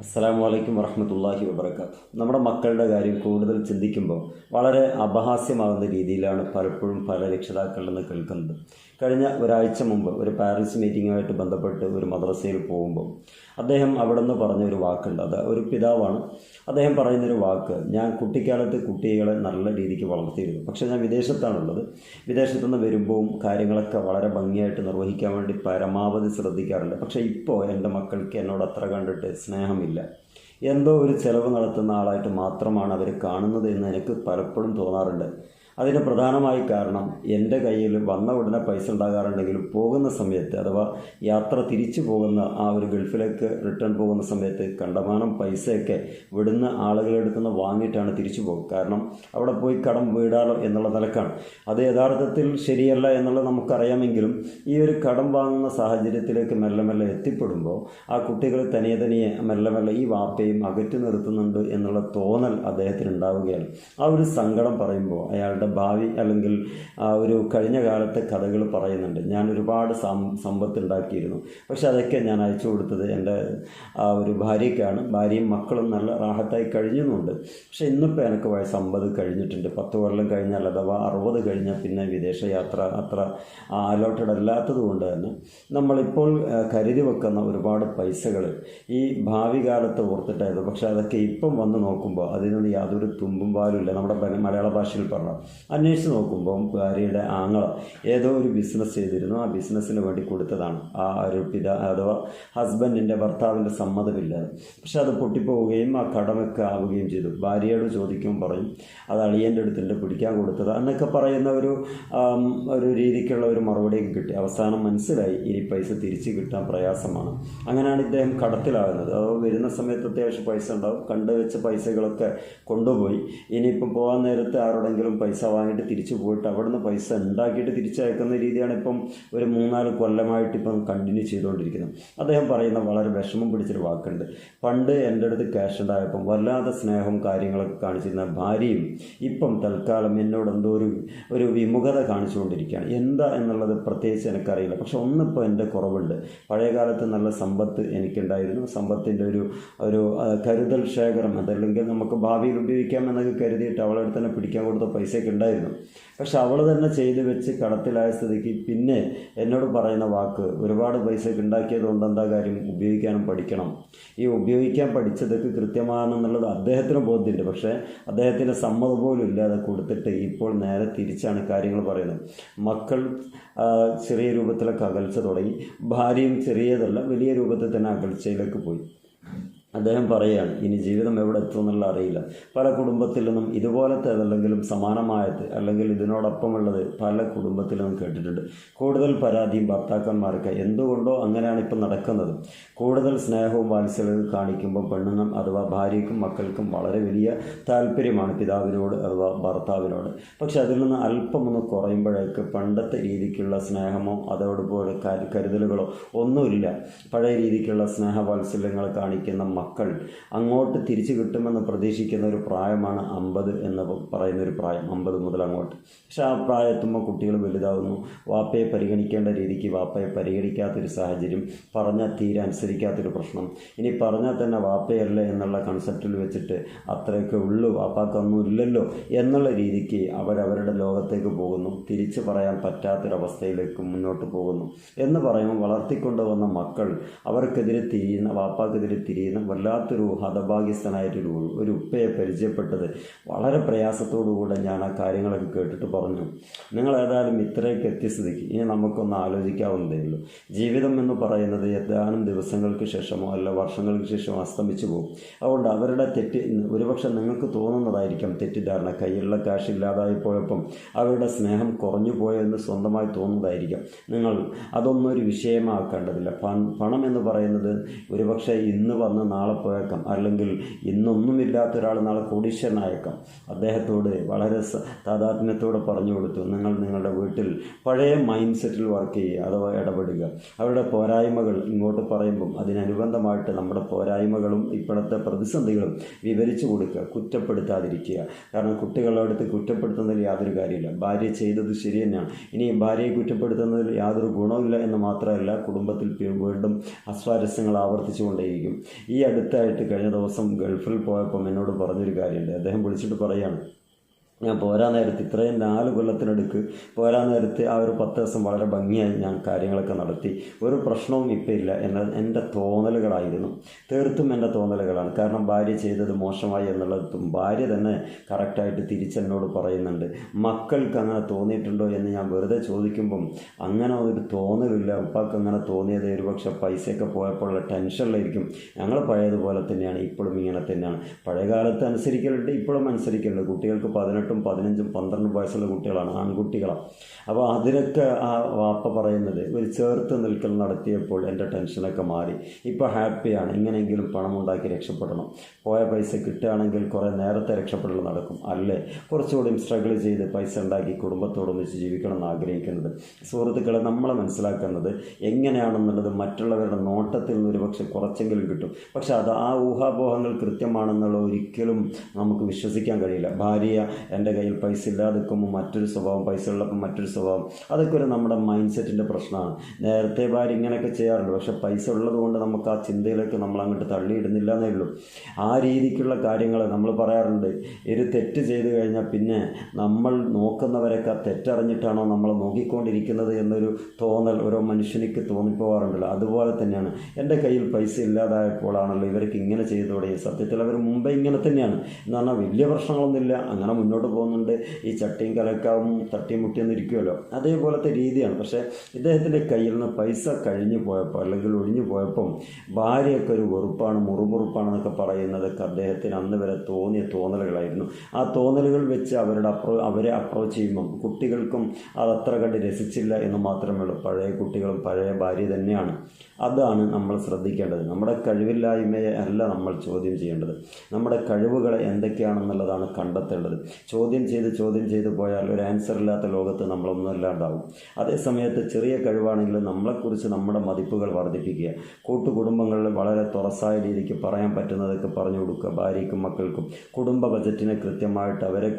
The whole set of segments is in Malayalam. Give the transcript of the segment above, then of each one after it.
അസ്സലാമു വലൈക്കും വറഹമത്തല്ലാഹി വബർക്കാത്ത് നമ്മുടെ മക്കളുടെ കാര്യം കൂടുതൽ ചിന്തിക്കുമ്പോൾ വളരെ അപഹാസ്യമാകുന്ന രീതിയിലാണ് പലപ്പോഴും പല രക്ഷിതാക്കളിൽ നിന്ന് കേൾക്കുന്നത്. കഴിഞ്ഞ ഒരാഴ്ച മുമ്പ് ഒരു പാരൻസ് മീറ്റിങ്ങുമായിട്ട് ബന്ധപ്പെട്ട് ഒരു മദ്രസയിൽ പോകുമ്പോൾ അദ്ദേഹം അവിടെ നിന്ന് പറഞ്ഞൊരു വാക്കുണ്ട്. അത് ഒരു പിതാവാണ്. അദ്ദേഹം പറയുന്നൊരു വാക്ക് ഞാൻ കുട്ടിക്കാലത്ത് കുട്ടികളെ നല്ല രീതിക്ക് വളർത്തിയിരുന്നു. പക്ഷേ ഞാൻ വിദേശത്താണുള്ളത്. വിദേശത്തു നിന്ന് വരുമ്പോൾ കാര്യങ്ങളൊക്കെ വളരെ ഭംഗിയായിട്ട് നിർവഹിക്കാൻ വേണ്ടി പരമാവധി ശ്രദ്ധിക്കാറുണ്ട്. പക്ഷേ ഇപ്പോൾ എന്റെ മക്കൾക്ക് എന്നോട് അത്ര കണ്ടിട്ട് സ്നേഹമില്ല. എന്തോ ഒരു ചെലവ് നടത്തുന്ന ആളായിട്ട് മാത്രമാണ് അവർ കാണുന്നത് എന്ന് എനിക്ക് പലപ്പോഴും തോന്നാറുണ്ട്. അതിന് പ്രധാനമായി കാരണം എന്റെ കയ്യിൽ വന്ന ഉടനെ പൈസ ഉണ്ടാകാറുണ്ടെങ്കിലും പോകുന്ന സമയത്ത് അഥവാ യാത്ര തിരിച്ചു പോകുന്ന ആ ഒരു ഗൾഫിലേക്ക് റിട്ടേൺ പോകുന്ന സമയത്ത് കണ്ടമാനം പൈസയൊക്കെ വിടുന്ന ആളുകളുടെ അടുത്ത് നിന്ന് വാങ്ങിയിട്ടാണ് തിരിച്ചു പോകുക. കാരണം അവിടെ പോയി കടം വീടാലോ എന്നുള്ള നിലക്കാണ്. അത് യഥാർത്ഥത്തിൽ ശരിയല്ല എന്നുള്ളത് നമുക്കറിയാമെങ്കിലും ഈ ഒരു കടം വാങ്ങുന്ന സാഹചര്യത്തിലേക്ക് മെല്ലെ മെല്ലെ എത്തിപ്പെടുമ്പോൾ ആ കുട്ടികൾ തനിയെ തനിയെ മെല്ലെ മെല്ലെ ഈ വാപ്പയും അകറ്റി നിർത്തുന്നുണ്ട് എന്നുള്ള തോന്നൽ അദ്ദേഹത്തിന് ഉണ്ടാവുകയാണ്. ആ ഒരു സങ്കടം പറയുമ്പോൾ അയാളുടെ ഭാവി അല്ലെങ്കിൽ ഒരു കഴിഞ്ഞ കാലത്തെ കഥകൾ പറയുന്നുണ്ട്. ഞാൻ ഒരുപാട് സം സമ്പത്ത് ഉണ്ടാക്കിയിരുന്നു പക്ഷെ അതൊക്കെ ഞാൻ അയച്ചു കൊടുത്തത് എന്റെ ആ ഒരു ഭാര്യയ്ക്കാണ്. ഭാര്യയും മക്കളും നല്ല റാഹത്തായി കഴിഞ്ഞുന്നുണ്ട്. പക്ഷെ ഇന്നിപ്പോൾ എനിക്ക് വയസ്സ് അമ്പത് കഴിഞ്ഞിട്ടുണ്ട്. പത്ത് കൊല്ലം കഴിഞ്ഞാൽ അഥവാ അറുപത് കഴിഞ്ഞാൽ പിന്നെ വിദേശയാത്ര അത്ര അലോട്ടഡ് അല്ലാത്തത് കൊണ്ട് തന്നെ നമ്മളിപ്പോൾ കരുതി വെക്കുന്ന ഒരുപാട് പൈസകൾ ഈ ഭാവി കാലത്ത് ഓർത്തിട്ടായിരുന്നു. പക്ഷെ അതൊക്കെ ഇപ്പം വന്ന് നോക്കുമ്പോൾ അതിനൊന്നും യാതൊരു തുമ്പും പാലുമില്ല നമ്മുടെ മലയാള ഭാഷയിൽ പറഞ്ഞ അന്വേഷിച്ച് നോക്കുമ്പോൾ ഭാര്യയുടെ ആങ്ങള ഏതോ ഒരു ബിസിനസ് ചെയ്തിരുന്നു. ആ ബിസിനസ്സിന് വേണ്ടി കൊടുത്തതാണ്. ആ ഒരു പിതാ അഥവാ ഹസ്ബൻഡിന്റെ ഭർത്താവിന്റെ സമ്മതമില്ലാതെ പക്ഷെ അത് പൊട്ടിപ്പോവുകയും ആ കടമൊക്കെ ആവുകയും ചെയ്തു. ഭാര്യയോട് ചോദിക്കും പറയും അത് അളിയന്റെ അടുത്തുണ്ട് പിടിക്കാൻ കൊടുത്തത്? എന്നൊക്കെ പറയുന്ന ഒരു ഒരു രീതിക്കുള്ള ഒരു മറുപടിയൊക്കെ കിട്ടി. അവസാനം മനസ്സിലായി ഇനി പൈസ തിരിച്ച് കിട്ടാൻ പ്രയാസമാണ്. അങ്ങനെയാണ് ഇദ്ദേഹം കടത്തിലാകുന്നത് അത് വരുന്ന സമയത്ത് അത്യാവശ്യം പൈസ ഉണ്ടാവും. കണ്ടുവെച്ച പൈസകളൊക്കെ കൊണ്ടുപോയി. ഇനിയിപ്പം പോകാൻ നേരത്തെ ആരോടെങ്കിലും പൈസ വാങ്ങിയിട്ട് തിരിച്ചു പോയിട്ട് അവിടുന്ന് പൈസ ഉണ്ടാക്കിയിട്ട് തിരിച്ചയക്കുന്ന രീതിയാണ് ഇപ്പം ഒരു മൂന്നാൽ കൊല്ലമായിട്ട് ഇപ്പം കണ്ടിന്യൂ ചെയ്തുകൊണ്ടിരിക്കുന്നത്. അദ്ദേഹം പറയുന്ന വളരെ വിഷമം പിടിച്ചൊരു വാക്കുണ്ട്. പണ്ട് എന്റെ അടുത്ത് ക്യാഷ് ഉണ്ടായപ്പം വല്ലാതെ സ്നേഹവും കാര്യങ്ങളൊക്കെ കാണിച്ചിരുന്ന ഭാര്യയും ഇപ്പം തൽക്കാലം എന്നോട് എന്തോ ഒരു ഒരു വിമുഖത കാണിച്ചുകൊണ്ടിരിക്കുകയാണ്. എന്താ എന്നുള്ളത് പ്രത്യേകിച്ച് എനിക്കറിയില്ല. പക്ഷെ ഒന്നിപ്പോൾ എന്റെ കുറവുണ്ട്. പഴയകാലത്ത് നല്ല സമ്പത്ത് എനിക്കുണ്ടായിരുന്നു. സമ്പത്തിന്റെ ഒരു ഒരു കരുതൽ ശേഖരം അതല്ലെങ്കിൽ നമുക്ക് ഭാവിയിൽ ഉപയോഗിക്കാം എന്നൊക്കെ കരുതിയിട്ട് അവളെ തന്നെ പിടിക്കാൻ കൊടുത്ത പൈസയൊക്കെ ഉണ്ടായിരുന്നു. പക്ഷെ അവൾ തന്നെ ചെയ്തു വെച്ച് കടത്തിലായ സ്ഥിതിക്ക് പിന്നെ എന്നോട് പറയുന്ന വാക്ക് ഒരുപാട് പൈസയൊക്കെ ഉണ്ടാക്കിയത് കൊണ്ട് എന്താ കാര്യം? ഉപയോഗിക്കാനും പഠിക്കണം. ഈ ഉപയോഗിക്കാൻ പഠിച്ചതൊക്കെ കൃത്യമാണെന്നുള്ളത് അദ്ദേഹത്തിന് ബോധ്യമുണ്ട്. പക്ഷേ അദ്ദേഹത്തിന്റെ സമ്മതം പോലും ഇല്ലാതെ കൊടുത്തിട്ട് ഇപ്പോൾ നേരെ തിരിച്ചാണ് കാര്യങ്ങൾ പറയുന്നത്. മക്കൾ ചെറിയ രൂപത്തിലൊക്കെ അകൽച്ച തുടങ്ങി. ഭാര്യയും ചെറിയതല്ല വലിയ രൂപത്തിൽ തന്നെ അകൽച്ചയിലേക്ക് പോയി. അദ്ദേഹം പറയുകയാണ് ഇനി ജീവിതം എവിടെ എത്തുമെന്നുള്ള അറിയില്ല. പല കുടുംബത്തിൽ നിന്നും ഇതുപോലത്തെ അതല്ലെങ്കിലും സമാനമായത് അല്ലെങ്കിൽ ഇതിനോടൊപ്പമുള്ളത് പല കുടുംബത്തിൽ നിന്നും കേട്ടിട്ടുണ്ട്. കൂടുതൽ പരാതിയും ഭർത്താക്കന്മാർക്ക് എന്തുകൊണ്ടോ അങ്ങനെയാണ് ഇപ്പം നടക്കുന്നത്. കൂടുതൽ സ്നേഹവും വാത്സല്യവും കാണിക്കുമ്പോൾ പെണ്ണുങ്ങും അഥവാ ഭാര്യയ്ക്കും മക്കൾക്കും വളരെ വലിയ താല്പര്യമാണ് പിതാവിനോട് അഥവാ ഭർത്താവിനോട്. പക്ഷെ അതിൽ നിന്ന് അല്പമൊന്ന് കുറയുമ്പോഴേക്ക് പണ്ടത്തെ രീതിക്കുള്ള സ്നേഹമോ അതോടുപോലെ കരു കരുതലുകളോ ഒന്നുമില്ല. പഴയ രീതിക്കുള്ള സ്നേഹവാത്സല്യങ്ങൾ കാണിക്കുന്ന മക്കൾ. അങ്ങോട്ട് തിരിച്ചു കിട്ടുമെന്ന് പ്രതീക്ഷിക്കുന്ന ഒരു പ്രായമാണ് അമ്പത് എന്ന് പറയുന്ന ഒരു പ്രായം അമ്പത് മുതൽ അങ്ങോട്ട്. പക്ഷേ ആ പ്രായത്തുമ്പോൾ കുട്ടികൾ വലുതാവുന്നു. വാപ്പയെ പരിഗണിക്കേണ്ട രീതിക്ക് വാപ്പയെ പരിഗണിക്കാത്തൊരു സാഹചര്യം പറഞ്ഞാൽ തീരെ അനുസരിക്കാത്തൊരു പ്രശ്നം. ഇനി പറഞ്ഞാൽ തന്നെ വാപ്പയല്ലേ എന്നുള്ള കൺസെപ്റ്റിൽ വെച്ചിട്ട് അത്രയൊക്കെ ഉള്ളൂ വാപ്പാക്കൊന്നും ഇല്ലല്ലോ എന്നുള്ള രീതിക്ക് അവരവരുടെ ലോകത്തേക്ക് പോകുന്നു. തിരിച്ചു പറയാൻ പറ്റാത്തൊരവസ്ഥയിലേക്ക് മുന്നോട്ട് പോകുന്നു. എന്ന് പറയുമ്പോൾ വളർത്തിക്കൊണ്ടുവന്ന മക്കൾ അവർക്കെതിരെ തിരിയുന്ന വാപ്പാക്കെതിരെ തിരിയുന്ന വല്ലാത്തൊരു ഹതഭാഗ്യസ്ഥനായിട്ടൊരു ഒരു ഉപ്പയെ പരിചയപ്പെട്ടത് വളരെ പ്രയാസത്തോടുകൂടെ ഞാൻ ആ കാര്യങ്ങളൊക്കെ കേട്ടിട്ട് പറഞ്ഞു. നിങ്ങൾ ഏതായാലും ഇത്രയൊക്കെ എത്തിയ സ്ഥിതിക്ക് ഇനി നമുക്കൊന്ന് ആലോചിക്കാവുന്നതേ ഉള്ളൂ. ജീവിതം എന്ന് പറയുന്നത് ഏതാനും ദിവസങ്ങൾക്ക് ശേഷമോ അല്ല വർഷങ്ങൾക്ക് ശേഷമോ അസ്തമിച്ചു പോകും. അതുകൊണ്ട് അവരുടെ തെറ്റ് ഒരുപക്ഷെ നിങ്ങൾക്ക് തോന്നുന്നതായിരിക്കാം തെറ്റിദ്ധാരണ. കയ്യിലുള്ള കാശ് ഇല്ലാതായി പോയപ്പം അവരുടെ സ്നേഹം കുറഞ്ഞു പോയെന്ന് സ്വന്തമായി തോന്നുന്നതായിരിക്കാം. നിങ്ങൾ അതൊന്നും ഒരു വിഷയമാക്കേണ്ടതില്ല. പണം എന്ന് പറയുന്നത് ഒരുപക്ഷെ ഇന്ന് വന്ന് നാളെ പോയേക്കാം. അല്ലെങ്കിൽ ഇന്നൊന്നുമില്ലാത്ത ഒരാൾ നാളെ കോടീശ്വരനായേക്കാം. അദ്ദേഹത്തോട് വളരെ താതാത്മ്യത്തോടെ പറഞ്ഞു കൊടുത്തു. നിങ്ങൾ നിങ്ങളുടെ വീട്ടിൽ പഴയ മൈൻഡ് സെറ്റിൽ വർക്ക് ചെയ്യുക അഥവാ ഇടപെടുക. അവരുടെ പോരായ്മകൾ ഇങ്ങോട്ട് പറയുമ്പം അതിനനുബന്ധമായിട്ട് നമ്മുടെ പോരായ്മകളും ഇപ്പോഴത്തെ പ്രതിസന്ധികളും വിവരിച്ചു കൊടുക്കുക കുറ്റപ്പെടുത്താതിരിക്കുക. കാരണം കുട്ടികളുടെ അടുത്ത് കുറ്റപ്പെടുത്തുന്നതിൽ യാതൊരു കാര്യമില്ല. ഭാര്യ ചെയ്തത് ശരി തന്നെയാണ്. ഇനി ഭാര്യയെ കുറ്റപ്പെടുത്തുന്നതിൽ യാതൊരു ഗുണമില്ല എന്ന് മാത്രമല്ല കുടുംബത്തിൽ വീണ്ടും അസ്വാരസ്യങ്ങൾ ആവർത്തിച്ചുകൊണ്ടേയിരിക്കും. ഈ അടുത്തായിട്ട് കഴിഞ്ഞ ദിവസം ഗൾഫിൽ പോയപ്പം എന്നോട് പറഞ്ഞൊരു കാര്യമുണ്ട്. അദ്ദേഹം വിളിച്ചിട്ട് പറയാണ് ഞാൻ പോരാ നേരത്ത് ഇത്രയും നാല് കൊല്ലത്തിനടുക്ക് പോരാ നേരത്ത് ആ ഒരു പത്ത് ദിവസം വളരെ ഭംഗിയായി ഞാൻ കാര്യങ്ങളൊക്കെ നടത്തി. ഒരു പ്രശ്നവും ഇപ്പം ഇല്ല. എന്ന എന്റെ തോന്നലുകളായിരുന്നു. തീർത്തും എന്റെ തോന്നലുകളാണ്. കാരണം ഭാര്യ ചെയ്തത് മോശമായി എന്നുള്ളതും ഭാര്യ തന്നെ കറക്റ്റായിട്ട് തിരിച്ചെന്നോട് പറയുന്നുണ്ട്. മക്കൾക്ക് അങ്ങനെ തോന്നിയിട്ടുണ്ടോ എന്ന് ഞാൻ വെറുതെ ചോദിക്കുമ്പം അങ്ങനെ ഒരു തോന്നലില്ല. ഉപ്പാക്ക് അങ്ങനെ തോന്നിയത് ഒരുപക്ഷെ പൈസയൊക്കെ പോയപ്പോഴുള്ള ടെൻഷനിലായിരിക്കും. ഞങ്ങൾ പഴയതുപോലെ തന്നെയാണ്. ഇപ്പോഴും ഇങ്ങനെ തന്നെയാണ്. പഴയ കാലത്ത് അനുസരിക്കലുണ്ട് ഇപ്പോഴും അനുസരിക്കലുണ്ട്. കുട്ടികൾക്ക് പതിനെട്ടും പതിനഞ്ചും പന്ത്രണ്ടും വയസ്സുള്ള കുട്ടികളാണ് ആൺകുട്ടികളാണ് അപ്പോൾ അതിനൊക്കെ ആ വാപ്പ പറയുന്നത് ഒരു ചേർത്ത് നിൽക്കൽ നടത്തിയപ്പോൾ എന്റെ ടെൻഷനൊക്കെ മാറി. ഇപ്പോൾ ഹാപ്പിയാണ് ഇങ്ങനെയെങ്കിലും പണം ഉണ്ടാക്കി രക്ഷപ്പെടണം. പോയ പൈസ കിട്ടുകയാണെങ്കിൽ കുറേ നേരത്തെ രക്ഷപ്പെടൽ നടക്കും. അല്ലേ? കുറച്ചുകൂടി സ്ട്രഗിൾ ചെയ്ത് പൈസ ഉണ്ടാക്കി കുടുംബത്തോടൊന്നിച്ച് ജീവിക്കണം എന്ന് ആഗ്രഹിക്കുന്നത്. സുഹൃത്തുക്കളെ നമ്മളെ മനസ്സിലാക്കുന്നത് എങ്ങനെയാണെന്നുള്ളത് മറ്റുള്ളവരുടെ നോട്ടത്തിൽ നിന്ന് ഒരുപക്ഷെ കുറച്ചെങ്കിലും കിട്ടും. പക്ഷെ അത് ആ ഊഹാപോഹങ്ങൾ കൃത്യമാണെന്നുള്ള ഒരിക്കലും നമുക്ക് വിശ്വസിക്കാൻ കഴിയില്ല. ഭാര്യ എന്റെ കയ്യിൽ പൈസ ഇല്ലാതെ നിൽക്കുമ്പോൾ മറ്റൊരു സ്വഭാവം പൈസ ഉള്ളപ്പോൾ മറ്റൊരു സ്വഭാവം. അതൊക്കെ ഒരു നമ്മുടെ മൈൻഡ് സെറ്റിന്റെ പ്രശ്നമാണ്. നേരത്തെ ഭാര്യ ഇങ്ങനെയൊക്കെ ചെയ്യാറുണ്ട്. പക്ഷേ പൈസ ഉള്ളതുകൊണ്ട് നമുക്ക് ആ ചിന്തയിലേക്ക് നമ്മൾ അങ്ങോട്ട് തള്ളിയിടുന്നില്ല എന്നേ ഉള്ളൂ. ആ രീതിക്കുള്ള കാര്യങ്ങൾ നമ്മൾ പറയാറുണ്ട്. ഒരു തെറ്റ് ചെയ്തു കഴിഞ്ഞാൽ പിന്നെ നമ്മൾ നോക്കുന്നവരൊക്കെ തെറ്ററിഞ്ഞിട്ടാണോ നമ്മൾ നോക്കിക്കൊണ്ടിരിക്കുന്നത് എന്നൊരു തോന്നൽ ഓരോ മനുഷ്യനിക്ക് തോന്നിപ്പോവാറുണ്ടല്ലോ. അതുപോലെ തന്നെയാണ്. എന്റെ കയ്യിൽ പൈസ ഇല്ലാതായപ്പോഴാണല്ലോ ഇവർക്ക് ഇങ്ങനെ ചെയ്തു തുടങ്ങിയത് സത്യത്തിൽ അവർ മുമ്പേ ഇങ്ങനെ തന്നെയാണ്. എന്ന് പറഞ്ഞാൽ വലിയ പ്രശ്നങ്ങളൊന്നുമില്ല. അങ്ങനെ മുന്നോട്ട് പോകുന്നുണ്ട്. ഈ ചട്ടിയും കലക്കാവും തട്ടിയും മുട്ടിയെന്ന് ഇരിക്കുമല്ലോ അതേപോലത്തെ രീതിയാണ്. പക്ഷേ ഇദ്ദേഹത്തിന്റെ കയ്യിൽ നിന്ന് പൈസ കഴിഞ്ഞു പോയപ്പോൾ അല്ലെങ്കിൽ ഒഴിഞ്ഞു പോയപ്പം ഭാര്യയൊക്കെ ഒരു വെറുപ്പാണ് മുറുമുറുപ്പാണെന്നൊക്കെ പറയുന്നതൊക്കെ അദ്ദേഹത്തിന് അന്ന് വരെ തോന്നിയ തോന്നലുകളായിരുന്നു. ആ തോന്നലുകൾ വെച്ച് അവരുടെ അപ്രോ അവരെ അപ്രോച്ച് ചെയ്യുമ്പം കുട്ടികൾക്കും അത് അത്ര കണ്ട് രസിച്ചില്ല എന്ന് മാത്രമേ ഉള്ളൂ പഴയ കുട്ടികളും പഴയ ഭാര്യ തന്നെയാണ്. അതാണ് നമ്മൾ ശ്രദ്ധിക്കേണ്ടത്. നമ്മുടെ കഴിവില്ലായ്മയെ അല്ല നമ്മൾ ചോദ്യം ചെയ്യേണ്ടത്. നമ്മുടെ കഴിവുകൾ എന്തൊക്കെയാണെന്നുള്ളതാണ് കണ്ടെത്തേണ്ടത്. ചോദ്യം ചെയ്ത് ചോദ്യം ചെയ്ത് പോയാൽ ഒരു ആൻസർ ഇല്ലാത്ത ലോകത്ത് നമ്മളൊന്നും അല്ലാണ്ടാവും. അതേ സമയത്ത് ചെറിയ കഴിവാണെങ്കിലും നമ്മളെക്കുറിച്ച് നമ്മുടെ മതിപ്പുകൾ വർദ്ധിപ്പിക്കുക. കൂട്ടുകുടുംബങ്ങളിൽ വളരെ തുറസായ രീതിക്ക് പറയാൻ പറ്റുന്നതൊക്കെ പറഞ്ഞു കൊടുക്കുക ഭാര്യയ്ക്കും മക്കൾക്കും. കുടുംബ ബജറ്റിനെ കൃത്യമായിട്ട് അവരെ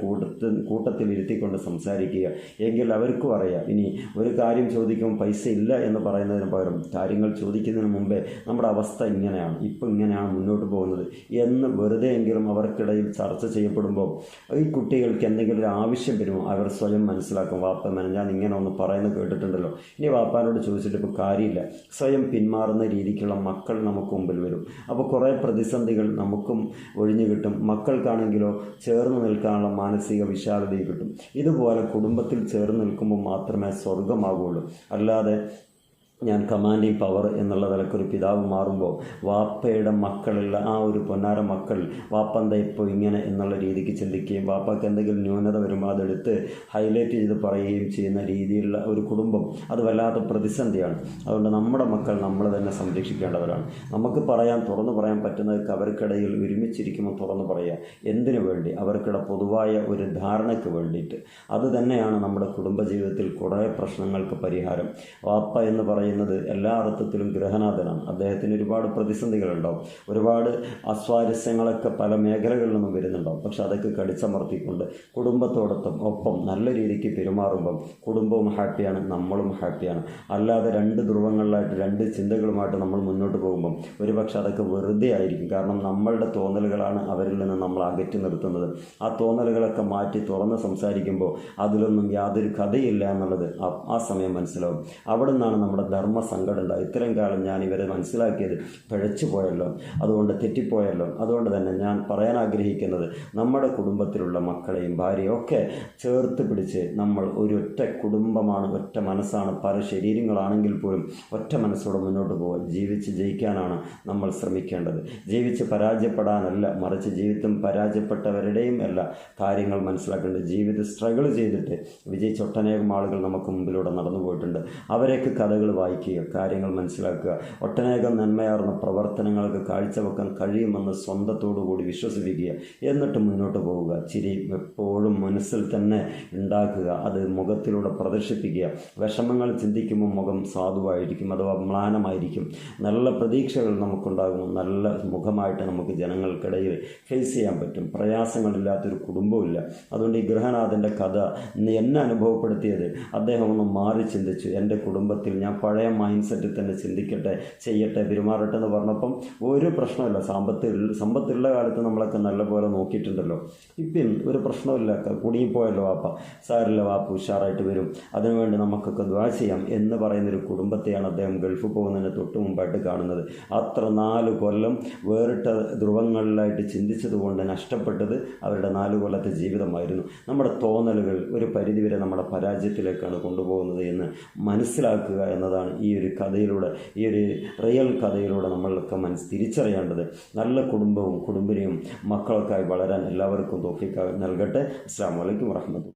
കൂട്ടത്തിൽ ഇരുത്തിക്കൊണ്ട് സംസാരിക്കുക. എങ്കിൽ അവർക്കും അറിയാം ഇനി ഒരു കാര്യം ചോദിക്കുമ്പോൾ പൈസ ഇല്ല എന്ന് പറയുന്നതിന് പകരം കാര്യങ്ങൾ ചോദിക്കുന്നതിന് മുമ്പേ നമ്മുടെ അവസ്ഥ ഇങ്ങനെയാണ്. ഇപ്പം ഇങ്ങനെയാണ് മുന്നോട്ട് പോകുന്നത്. എന്ന് വെറുതെ എങ്കിലും അവർക്കിടയിൽ ചർച്ച ചെയ്യപ്പെടുമ്പോൾ ഈ കുട്ടികൾക്ക് എന്തെങ്കിലും ഒരു ആവശ്യം വരുമോ? അവർ സ്വയം മനസ്സിലാക്കും. വാപ്പ ഞാൻ ഇങ്ങനെ ഒന്ന് പറയുന്നത് കേട്ടിട്ടുണ്ടല്ലോ. ഇനി വാപ്പാനോട് ചോദിച്ചിട്ട് ഇപ്പോൾ കാര്യമില്ല. സ്വയം പിന്മാറുന്ന രീതിക്കുള്ള മക്കൾ നമുക്ക് മുമ്പിൽ വരും. അപ്പോൾ കുറേ പ്രതിസന്ധികൾ നമുക്കും ഒഴിഞ്ഞു കിട്ടും. മക്കൾക്കാണെങ്കിലോ ചേർന്ന് നിൽക്കാനുള്ള മാനസിക വിശാലതയും കിട്ടും. ഇതുപോലെ കുടുംബത്തിൽ ചേർന്ന് നിൽക്കുമ്പോൾ മാത്രമേ സ്വർഗമാകുള്ളൂ അല്ലാതെ ഞാൻ കമാൻഡിങ് പവർ എന്നുള്ള നിലക്കൊരു പിതാവ് മാറുമ്പോൾ വാപ്പയുടെ മക്കളുള്ള ആ ഒരു പൊന്നാര മക്കൾ വാപ്പന്ത ഇപ്പോൾ ഇങ്ങനെ? എന്നുള്ള രീതിക്ക് ചിന്തിക്കുകയും വാപ്പയ്ക്ക് എന്തെങ്കിലും ന്യൂനത വരുമ്പോൾ അതെടുത്ത് ഹൈലൈറ്റ് ചെയ്ത് പറയുകയും ചെയ്യുന്ന രീതിയിലുള്ള ഒരു കുടുംബം അത് വല്ലാത്ത പ്രതിസന്ധിയാണ്. അതുകൊണ്ട് നമ്മുടെ മക്കൾ നമ്മൾ തന്നെ സംരക്ഷിക്കേണ്ടവരാണ്. നമുക്ക് പറയാൻ തുറന്നു പറയാൻ പറ്റുന്നതൊക്കെ അവർക്കിടയിൽ ഒരുമിച്ചിരിക്കുമ്പോൾ തുറന്നു പറയുക എന്തിനു വേണ്ടി? അവർക്കിടെ പൊതുവായ ഒരു ധാരണയ്ക്ക് വേണ്ടിയിട്ട്. അത് തന്നെയാണ് നമ്മുടെ കുടുംബജീവിതത്തിൽ കുറേ പ്രശ്നങ്ങൾക്ക് പരിഹാരം. വാപ്പ എന്ന് പറയുന്നത് എല്ലാ അർത്ഥത്തിലും ഗ്രഹനാഥനാണ്. അദ്ദേഹത്തിന് ഒരുപാട് പ്രതിസന്ധികളുണ്ടാവും. ഒരുപാട് അസ്വാരസ്യങ്ങളൊക്കെ പല മേഖലകളിൽ നിന്നും വരുന്നുണ്ടാവും. പക്ഷെ അതൊക്കെ കടിച്ചമർത്തിക്കൊണ്ട് കുടുംബത്തോടൊപ്പം ഒപ്പം നല്ല രീതിക്ക് പെരുമാറുമ്പം കുടുംബവും ഹാപ്പിയാണ് നമ്മളും ഹാപ്പിയാണ്. അല്ലാതെ രണ്ട് ധ്രുവങ്ങളിലായിട്ട് രണ്ട് ചിന്തകളുമായിട്ട് നമ്മൾ മുന്നോട്ട് പോകുമ്പം ഒരുപക്ഷെ അതൊക്കെ വെറുതെ ആയിരിക്കും. കാരണം നമ്മളുടെ തോന്നലുകളാണ് അവരിൽ നിന്ന് നമ്മൾ അകറ്റി നിർത്തുന്നത്. ആ തോന്നലുകളൊക്കെ മാറ്റി തുറന്ന് സംസാരിക്കുമ്പോൾ അതിലൊന്നും യാതൊരു കഥയില്ല എന്നുള്ളത് ആ സമയം മനസ്സിലാവും. അവിടെ നിന്നാണ് നമ്മുടെ ധർമ്മ സങ്കടം ഉണ്ടാകുക ഇത്രയും കാലം ഞാൻ ഇവരെ മനസ്സിലാക്കിയത് പിഴച്ചു പോയല്ലോ അതുകൊണ്ട് തെറ്റിപ്പോയല്ലോ. അതുകൊണ്ട് തന്നെ ഞാൻ പറയാൻ ആഗ്രഹിക്കുന്നത് നമ്മുടെ കുടുംബത്തിലുള്ള മക്കളെയും ഭാര്യയും ഒക്കെ ചേർത്ത് പിടിച്ച് നമ്മൾ ഒരു ഒറ്റ കുടുംബമാണ് ഒറ്റ മനസ്സാണ്. പല ശരീരങ്ങളാണെങ്കിൽ പോലും ഒറ്റ മനസ്സോടെ മുന്നോട്ട് പോകാൻ ജീവിച്ച് ജയിക്കാനാണ് നമ്മൾ ശ്രമിക്കേണ്ടത്. ജീവിച്ച് പരാജയപ്പെടാനല്ല മറിച്ച് ജീവിതം പരാജയപ്പെട്ടവരുടെയും അല്ല കാര്യങ്ങൾ മനസ്സിലാക്കേണ്ടത്. ജീവിതം സ്ട്രഗിൾ ചെയ്തിട്ട് വിജയിച്ച ഒട്ടനേകം ആളുകൾ നമുക്ക് മുമ്പിലൂടെ നടന്നു പോയിട്ടുണ്ട് അവരെയൊക്കെ കഥകൾ വായിക്കുക കാര്യങ്ങൾ മനസ്സിലാക്കുക. ഒട്ടനേകം നന്മയാർന്ന പ്രവർത്തനങ്ങൾക്ക് കാഴ്ചവെക്കാൻ കഴിയുമെന്ന് സ്വന്തത്തോടു കൂടി വിശ്വസിപ്പിക്കുക. എന്നിട്ട് മുന്നോട്ട് പോവുക. ചിരി എപ്പോഴും മനസ്സിൽ തന്നെ ഉണ്ടാക്കുക. അത് മുഖത്തിലൂടെ പ്രദർശിപ്പിക്കുക. വിഷമങ്ങൾ ചിന്തിക്കുമ്പോൾ മുഖം സാധുവായിരിക്കും അഥവാ മ്ലാനമായിരിക്കും. നല്ല പ്രതീക്ഷകൾ നമുക്കുണ്ടാകും. നല്ല മുഖമായിട്ട് നമുക്ക് ജനങ്ങൾക്കിടയിൽ ഫേസ് ചെയ്യാൻ പറ്റും. പ്രയാസങ്ങളില്ലാത്തൊരു കുടുംബമില്ല അതുകൊണ്ട് ഈ ഗൃഹനാഥന്റെ കഥ എന്നെ അനുഭവപ്പെടുത്തിയത് അദ്ദേഹം ഒന്ന് മാറി ചിന്തിച്ചു. എന്റെ കുടുംബത്തിൽ ഞാൻ പഴയ പഴയ മൈൻഡ് സെറ്റിൽ തന്നെ ചിന്തിക്കട്ടെ ചെയ്യട്ടെ പെരുമാറട്ടെ എന്ന് പറഞ്ഞപ്പം ഒരു പ്രശ്നമില്ല സമ്പത്ത് ഉള്ള- സമ്പത്തുള്ള കാലത്ത് നമ്മളൊക്കെ നല്ലപോലെ നോക്കിയിട്ടുണ്ടല്ലോ. ഇപ്പം ഒരു പ്രശ്നമില്ല കുടുങ്ങിപ്പോയല്ലോ വാപ്പ. സാറില്ല വാപ്പ ഉഷാറായിട്ട് വരും. അതിനുവേണ്ടി നമുക്കൊക്കെ ദ്വാ ചെയ്യാം എന്ന് പറയുന്നൊരു കുടുംബത്തെയാണ് അദ്ദേഹം ഗൾഫ് പോകുന്നതിന് തൊട്ട് മുമ്പായിട്ട് കാണുന്നത്. അത്ര നാല് കൊല്ലം വേറിട്ട ധ്രുവങ്ങളിലായിട്ട് ചിന്തിച്ചതുകൊണ്ട് നഷ്ടപ്പെട്ടത് അവരുടെ നാല് കൊല്ലത്തെ ജീവിതമായിരുന്നു. നമ്മുടെ തോന്നലുകൾ ഒരു പരിധിവരെ നമ്മുടെ പരാജയത്തിലേക്കാണ് കൊണ്ടുപോകുന്നത് എന്ന് മനസ്സിലാക്കുക എന്നതാണ് ഈ ഒരു കഥയിലൂടെ ഈ ഒരു റിയൽ കഥയിലൂടെ നമ്മളൊക്കെ മനസ്സ് തിരിച്ചറിയേണ്ടത്? നല്ല കുടുംബവും കുടുംബിനെയും മക്കളൊക്കെ വളരാൻ എല്ലാവർക്കും തോഫിക്ക നൽകട്ടെ. അസ്സാം വലൈക്കും വർഹമത്തുള്ള